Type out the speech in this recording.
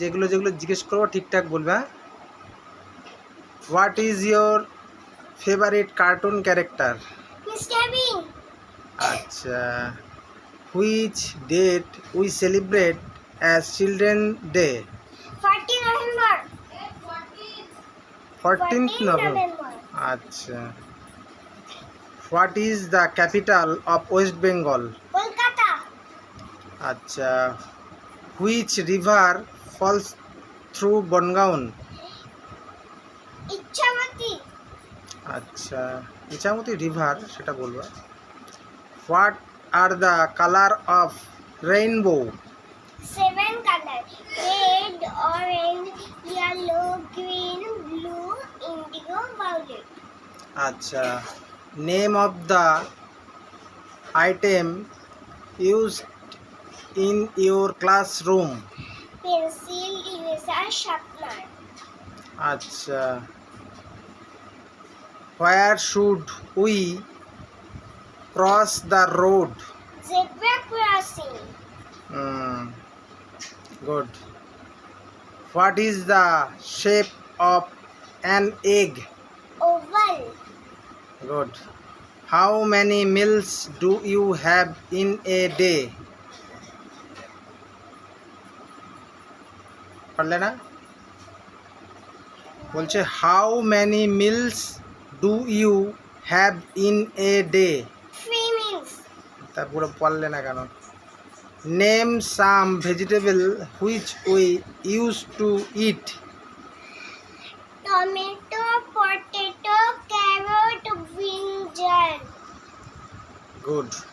যেগুলো যেগুলো জিজ্ঞেস করবো ঠিকঠাক বলবে হ্যাঁ what is your favourite cartoon character আচ্ছা which date we celebrate as children day fourteenth November আচ্ছা what is the capital of West Bengal আচ্ছা which river falls through Bongaon? Ichamati আচ্ছা ইচ্ছামতি রিভার সেটা বলবো what are the colour of rainbow seven colour red orange yellow green blue indigo violet আচ্ছা name of the item used in your classroom Pencil, eraser, sharpener. Achha. Where should we cross the road? Zebra crossing. Hmm, good. What is the shape of an egg? Oval. Good. How many meals do you have in a day? পারলে না বলছে how many meals do you have in a day তারপরে পারলে না can name some vegetable which we use to eat tomato potato good